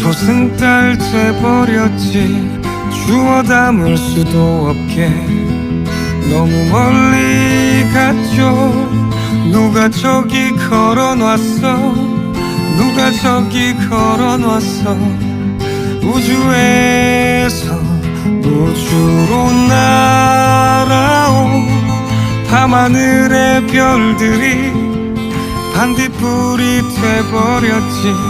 조승달 돼버렸지. 주워 담을 수도 없게. 너무 멀리 갔죠. 누가 저기 걸어놨어? 누가 저기 걸어놨어? 우주에서 우주로 날아온 밤하늘의 별들이 반딧불이 돼버렸지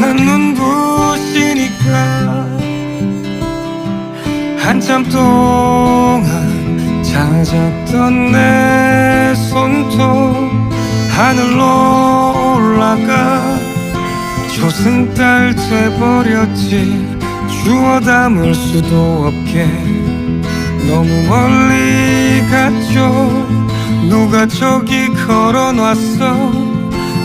난 눈부시니까 한참 동안 찾았던 내 손톱 하늘로 올라가 조승달 돼버렸지. 주워 담을 수도 없게. 너무 멀리 갔죠. 누가 저기 걸어놨어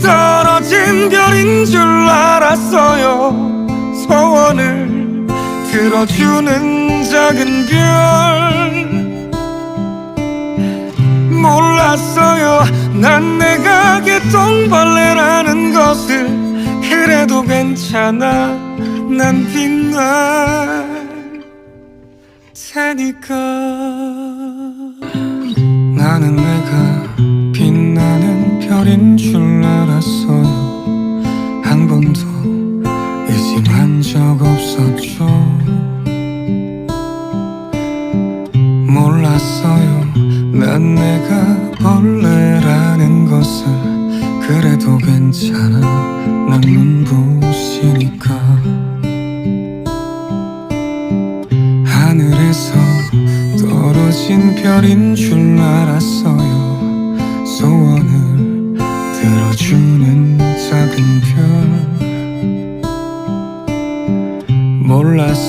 떨어진 별인 줄 알았어요. 소원을 들어주는 작은 별. 몰랐어요. 난 내가 개똥벌레라는 것을. 그래도 괜찮아. 난 빛날 테니까. 나는 내가 별인 줄 알았어요. 한 번도 의심한 적 없었죠. 몰랐어요. 난 내가 벌레라는 것을 그래도 괜찮아. 난 눈부시니까. 하늘에서 떨어진 별인 줄 알았어요. 소원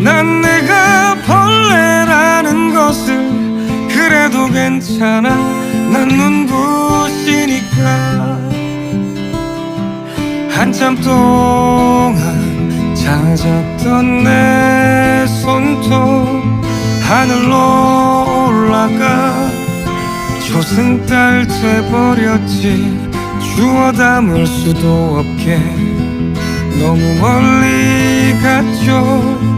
난 내가 벌레라는 것을 그래도 괜찮아. 난 눈부시니까. 한참 동안 찾았던 내 손톱 하늘로 올라가 조승달 돼버렸지. 주워 담을 수도 없게. 너무 멀리 갔죠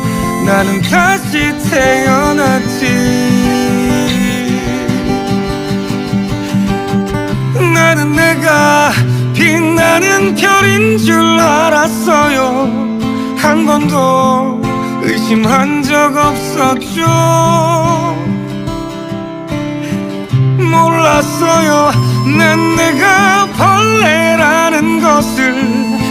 나는 다시 태어났지. 나는 내가 빛나는 별인 줄 알았어요. 한 번도 의심한 적 없었죠. 몰랐어요. 난 내가 벌레라는 것을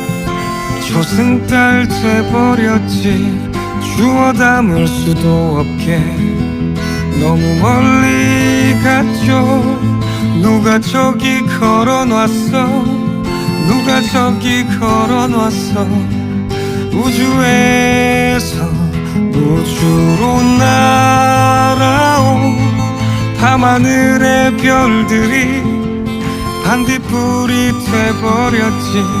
조승달 돼버렸지. 주워 담을 수도 없게. 너무 멀리 갔죠. 누가 저기 걸어놨어? 누가 저기 걸어놨어? 우주에서 우주로 날아온 밤하늘의 별들이 반딧불이 돼버렸지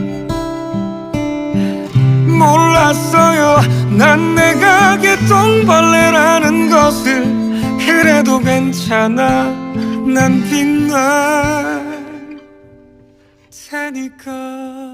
몰랐어요. 난 내가 개똥벌레라는 것을 그래도 괜찮아. 난 빛날 테니까